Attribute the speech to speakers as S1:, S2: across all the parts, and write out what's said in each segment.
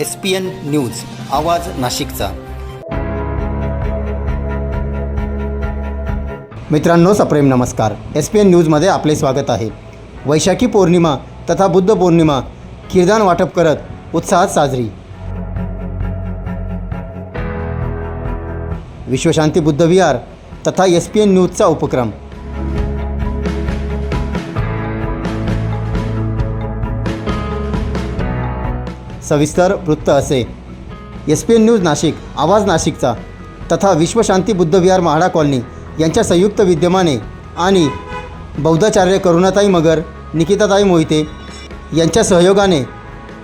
S1: S P N news आवाज नाशिकचा. मित्रांनो सप्रेम नमस्कार. एस पी एन न्यूजमध्ये आपले स्वागत आहे. वैशाखी पौर्णिमा तथा बुद्ध पौर्णिमा किरदान वाटप करत उत्साहात साजरी. विश्वशांती बुद्ध विहार तथा एस पी एन न्यूजचा उपक्रम. सविस्तर वृत्त असे. S P N news Nashik आवाज नाशिकचा. तथा विश्वशांती बुद्धविहार महाडा कॉलनी यांच्या संयुक्त विद्यमाने आणि बौद्धाचार्य करुणाताई मगर निकिताताई मोहिते यांच्या सहयोगाने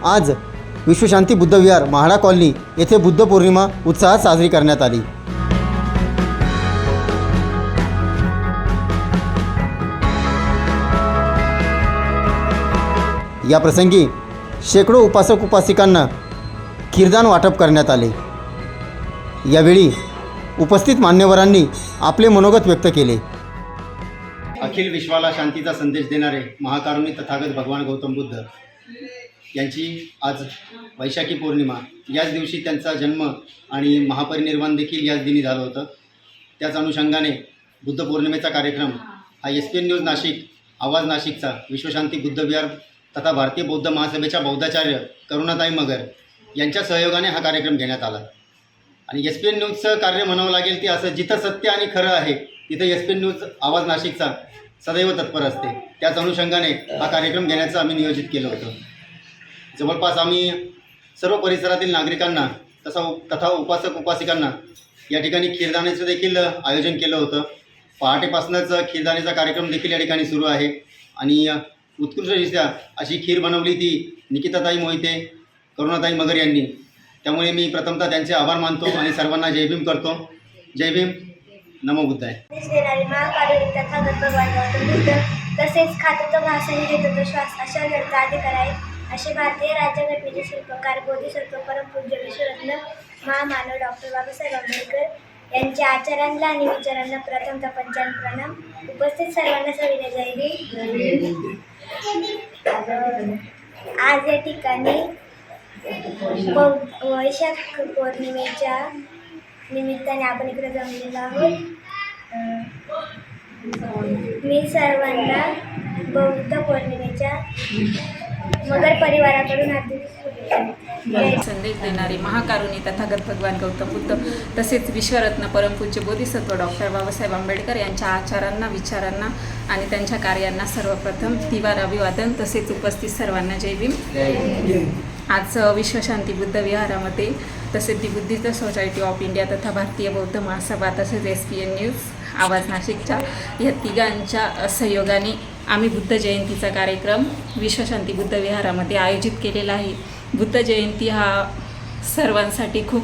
S1: आज विश्वशांती बुद्धविहार महाडा कॉलनी येथे बुद्ध पौर्णिमा उत्साहात साजरी करण्यात आली. या प्रसंगी शेकडो उपासक उपासिकांना खीरदान वाटप करण्यात आले. यावेळी उपस्थित मान्यवरांनी आपले मनोगत व्यक्त केले. अखिल विश्वाला शांतीचा संदेश देणारे महाकारुणी तथागत भगवान गौतम बुद्ध यांची आज वैशाखी पौर्णिमा. याच दिवशी त्यांचा जन्म आणि महापरिनिर्वाण देखील याच दिनी झालं होतं. त्याच अनुषंगाने बुद्ध पौर्णिमेचा कार्यक्रम हा S P N news Nashik आवाज नाशिकचा विश्वशांती बुद्धविहार तथा भारतीय बौद्ध महासभेच्या बौद्धाचार्य करुणाताई मगर यांच्या सहयोगाने हा कार्यक्रम घेण्यात आला. आणि एस पी एन न्यूजचं कार्य म्हणावं लागेल ते असं जिथं सत्य आणि खरं आहे तिथं एस पी एन न्यूज आवाज नाशिकचा सदैव तत्पर असते. त्याच अनुषंगाने हा कार्यक्रम घेण्याचं आम्ही नियोजित केलं होतं. जवळपास आम्ही सर्व परिसरातील नागरिकांना तसा तथा उपासक उपासिकांना या ठिकाणी खीरदाण्याचं देखील आयोजन केलं होतं. पहाटेपासूनच खीरदाण्याचा कार्यक्रम देखील या ठिकाणी सुरू आहे. आणि उत्कृष्टरित्या अशी खीर बनवली ती निकिताताई मोहिते करुणाताई मगर यांनी. त्यामुळे मी प्रथमतः त्यांचे आभार मानतो आणि सर्वांना जय भीम करतो. जय भीम. नमो बुद्धाय.
S2: तसेच खातो भाषाने घेतो तो श्वास अशा ग्रंथ अधिकार आहे असे भारतीय राज्यघटनेचे शिल्पकार बोधिसत्व परमपूज्य विश्वरत्न महामानव डॉक्टर बाबासाहेब आंबेडकर यांच्या आचारांना आणि विचारांना प्रथम पंचायत प्रणाम. उपस्थित सर्वांना सविनय जय आज या ठिकाणी बौ- वैशाख पौर्णिमेच्या निमित्ताने आपण इकडे जमलेलो आहोत. मी सर्वांना बौद्ध पौर्णिमेच्या मगर परिवाराकडून हार्दिक
S3: संदेश देणारे महाकारुणी तथागत भगवान गौतम बुद्ध तसेच विश्वरत्न परमपूज्य बोधिसत्व डॉक्टर बाबासाहेब आंबेडकर यांच्या आचारांना विचारांना आणि त्यांच्या कार्यांना सर्वप्रथम दिवार अभिवादन तसेच उपस्थित सर्वांना जय भीम. आज विश्वशांती बुद्ध विहारामध्ये तसेच the Buddhist Society of India तथा भारतीय बौद्ध महासभा तसेच एस पी एन न्यूज आवाज नाशिकच्या या तिघांच्या सहयोगाने आम्ही बुद्ध जयंतीचा कार्यक्रम विश्वशांती बुद्ध विहारामध्ये आयोजित केलेला आहे. बुद्ध जयंती हा सर्वांसाठी खूप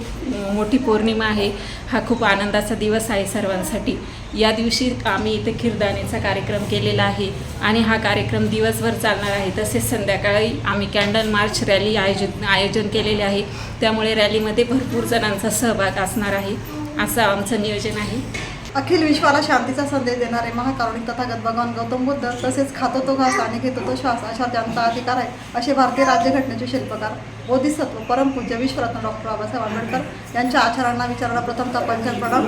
S3: मोठी पौर्णिमा आहे. हा खूप आनंदाचा दिवस आहे सर्वांसाठी. या दिवशी आम्ही इथे खीरदाणेचा कार्यक्रम केलेला आहे आणि हा कार्यक्रम दिवसभर चालणार आहे. तसेच संध्याकाळी आम्ही कॅन्डल मार्च रॅली आयोजित आयोजन केलेले आहे. त्यामुळे रॅलीमध्ये भरपूर जणांचा सहभाग असणार आहे. असं आमचं नियोजन आहे.
S4: अखिल विश्वाला शांतीचा संदेश देणारे महाकारुणिक तथागत भगवान गौतम बुद्ध तसेच खातो तो घास आणि घेतो तो श्वास अशा त्यांचा अधिकार आहे असे भारतीय राज्यघटनेचे शिल्पकार बोधिसत्व परमपूज्य विश्वरत्न डॉक्टर बाबासाहेब आंबेडकर यांच्या आचारांना विचारांना प्रथमतः पंचायत प्रणाम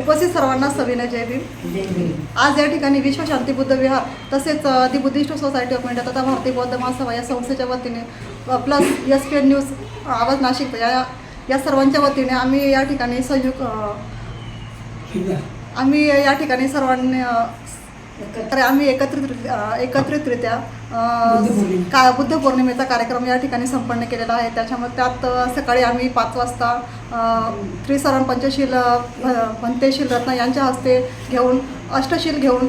S4: उपस्थित सर्वांना सविनय जय भीम. आज या ठिकाणी विश्वशांती बुद्ध विहार तसेच the Buddhist Society of India तथा भारतीय बौद्ध महासभा या संस्थेच्या वतीने plus S P N news आवाज नाशिक या या सर्वांच्या वतीने आम्ही या ठिकाणी संयुक्त आम्ही या ठिकाणी सर्वांनी तर आम्ही एकत्रित एकत्रितरित्या का बुद्ध पौर्णिमेचा कार्यक्रम या ठिकाणी संपन्न केलेला आहे. त्याच्यामध्ये त्यात सकाळी आम्ही पाच वाजता त्रिसरण पंचशील भंतेशील रत्न यांच्या हस्ते घेऊन अष्टशील घेऊन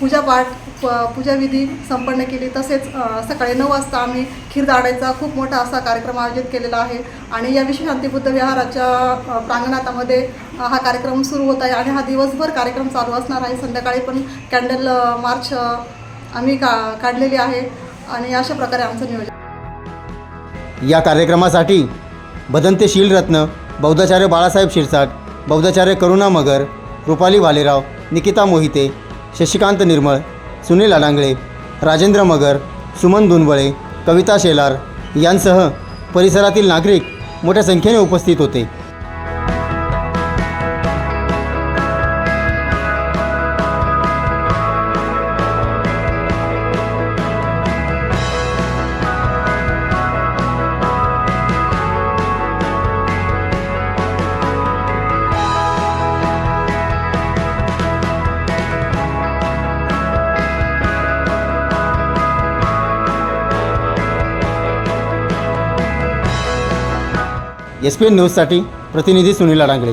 S4: पूजापाठ प- पूजाविधी संपन्न केली. तसेच सकाळी नऊ वाजता आम्ही खीरदाड्याचा खूप मोठा असा कार्यक्रम आयोजित केलेला आहे. आणि या विश्वशांती बुद्ध विहाराच्या प्रांगणातामध्ये हा कार्यक्रम सुरू होत आहे. आणि हा दिवसभर कार्यक्रम चालू असणार आहे. संध्याकाळी पण कॅन्डल मार्च आम्ही का काढलेली आहे. आणि अशा प्रकारे आमचं नियोजन.
S1: या कार्यक्रमासाठी बदंते शीलरत्न बौद्धाचार्य बाळासाहेब शिरसाट बौद्धाचार्य करुणा मगर रुपाली भालेराव निकिता मोहिते शशिकांत निर्मळ सुनील अडांगळे राजेंद्र मगर सुमन दुनबळे कविता शेलार यांसह परिसरातील नागरिक मोठ्या संख्येने उपस्थित होते. एस पी एन न्यूजसाठी प्रतिनिधी सुनील अडांगळे.